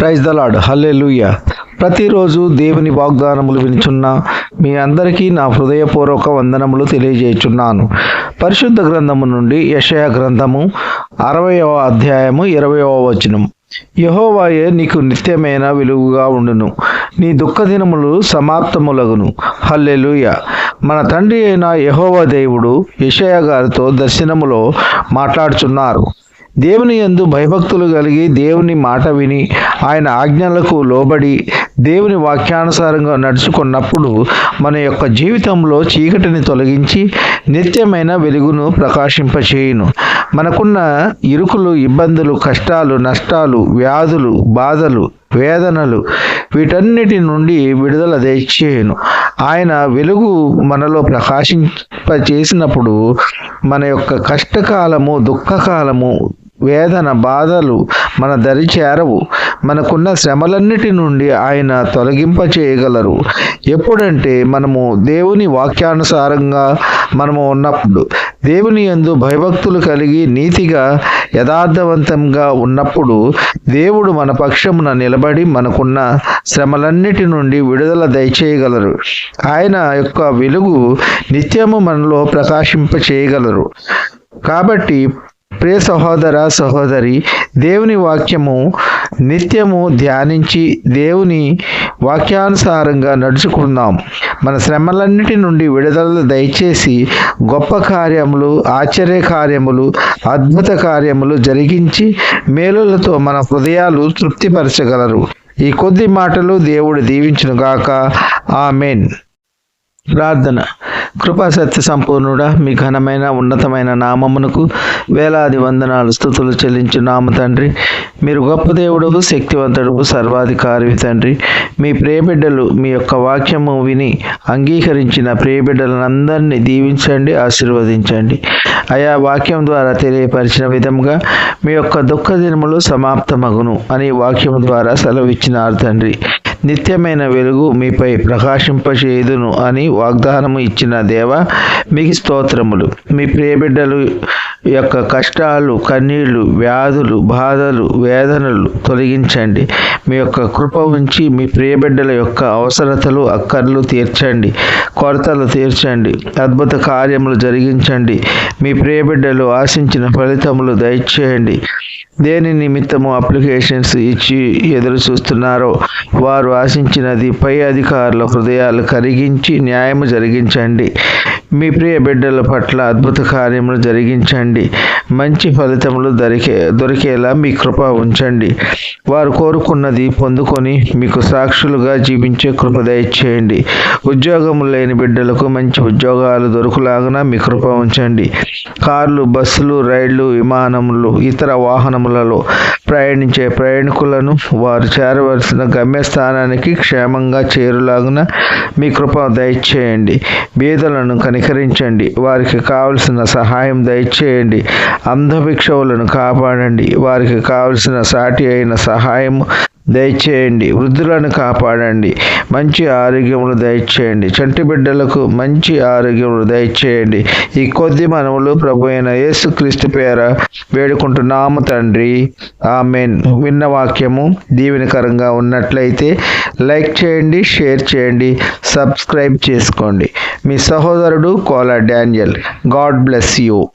Praise the lord హల్లెలూయ ప్రతిరోజు దేవుని వాగ్దానములు వినిచున్న మీ అందరికీ నా హృదయపూర్వక వందనములు తెలియజేయుచున్నాను. పరిశుద్ధ గ్రంథము నుండి యషయ గ్రంథము అరవయవ అధ్యాయము ఇరవయవ వచనం. యహోవాయే నీకు నిత్యమైన విలువగా ఉండును. నీ దుఃఖ దినములు సమాప్తములగును. హల్లెలూయ మన తండ్రి అయిన యహోవా దేవుడు యషయ గారితో దర్శనములో మాట్లాడుచున్నారు. దేవుని యందు భయభక్తులు కలిగి దేవుని మాట విని ఆయన ఆజ్ఞలకు లోబడి దేవుని వాక్యానుసారంగా నడుచుకున్నప్పుడు మన యొక్క జీవితంలో చీకటిని తొలగించి నిత్యమైన వెలుగును ప్రకాశింపచేయును. మనకున్న ఇరుకులు ఇబ్బందులు కష్టాలు నష్టాలు వ్యాధులు బాధలు వేదనలు వీటన్నిటి నుండి విడుదల దయచేయను ఆయన వెలుగు మనలో ప్రకాశింపచేసినప్పుడు మన యొక్క కష్టకాలము దుఃఖకాలము వేదన బాధలు మన దరి చేరవు. మనకున్న శ్రమలన్నిటి నుండి ఆయన తొలగింప చేయగలరు. ఎప్పుడంటే మనము దేవుని వాక్యానుసారంగా మనము ఉన్నప్పుడు దేవుని యందు భయభక్తులు కలిగి నీతిగా యథార్థవంతంగా ఉన్నప్పుడు దేవుడు మన పక్షమున నిలబడి మనకున్న శ్రమలన్నిటి నుండి విడుదల దయచేయగలరు. ఆయన యొక్క వెలుగు నిత్యము మనలో ప్రకాశింప చేయగలరు కాబట్టి ప్రియ సహోదర సహోదరి దేవుని వాక్యము నిత్యము ధ్యానించి దేవుని వాక్యానుసారంగా నడుచుకుందాం. మన శ్రమలన్నిటి నుండి విడుదల దయచేసి గొప్ప కార్యములు ఆశ్చర్య కార్యములు అద్భుత కార్యములు జరిగించి మేలులతో మన హృదయాలు తృప్తిపరచగలరు. ఈ కొద్ది మాటలు దేవుడు దీవించునుగాక. ఆమెన్. ప్రార్థన. కృపా సత్య సంపూర్ణుడా మీ ఘనమైన ఉన్నతమైన నామమునకు వేలాది వందనాలు స్థుతులు చెల్లించు నామ తండ్రి. మీరు గొప్ప దేవుడు శక్తివంతుడు సర్వాధికారి తండ్రి. మీ ప్రియబిడ్డలు మీ యొక్క వాక్యము విని అంగీకరించిన ప్రియబిడ్డలందరినీ దీవించండి ఆశీర్వదించండి. ఆయా వాక్యం ద్వారా తెలియపరిచిన విధంగా మీ యొక్క దుఃఖ దినములు సమాప్తమగును అని వాక్యం ద్వారా సెలవిచ్చినారు తండ్రి. నిత్యమైన వెలుగు మీపై ప్రకాశింపచేయుదును అని వాగ్దానము ఇచ్చిన దేవ మీకు స్తోత్రములు. మీ ప్రియబిడ్డలు యొక్క కష్టాలు కన్నీళ్ళు వ్యాధులు బాధలు వేదనలు తొలగించండి. మీ యొక్క కృప ఉంచి మీ ప్రియబిడ్డల యొక్క అవసరతలు అక్కర్లు తీర్చండి. కొరతలు తీర్చండి. అద్భుత కార్యములు జరిగించండి. మీ ప్రియబిడ్డలు ఆశించిన ఫలితములు దయచేయండి. దేని నిమిత్తము అప్లికేషన్స్ ఇచ్చి ఎదురు చూస్తున్నారో వారు ఆశించినది పై అధికారుల హృదయాలు కరిగించి న్యాయము జరిగించండి. మీ ప్రియ బిడ్డల పట్ల అద్భుత కార్యములు జరిగించండి. మంచి ఫలితములు దొరికే దొరికేలా మీ కృప ఉంచండి. వారు కోరుకున్నది పొందుకొని మీకు సాక్షులుగా జీవించే కృప దయచేయండి. ఉద్యోగం లేని బిడ్డలకు మంచి ఉద్యోగాలు దొరుకులాగన మీ కృప ఉంచండి. కార్లు బస్సులు రైళ్ళు విమానములు ఇతర వాహనములలో ప్రయాణించే ప్రయాణికులను వారు చేరవలసిన గమ్యస్థానానికి క్షేమంగా చేరులాగున మీ కృప దయచేయండి. బీదలను కనికరించండి. వారికి కావలసిన సహాయం దయచేయండి. అంధభిక్షవులను కాపాడండి. వారికి కావలసిన సాటి అయిన సహాయం దయచేయండి. వృద్ధులను కాపాడండి. మంచి ఆరోగ్యములు దయచేయండి. చంటి బిడ్డలకు మంచి ఆరోగ్యములు దయచేయండి. ఈ కొద్ది మనములు ప్రభు అయిన యేసుక్రీస్తు పేర వేడుకుంటున్నాము తండ్రి. ఆమెన్. విన్న వాక్యము దీవెనకరంగా ఉన్నట్లయితే లైక్ చేయండి షేర్ చేయండి సబ్స్క్రైబ్ చేసుకోండి. మీ సహోదరుడు Kola Daniel. God bless you.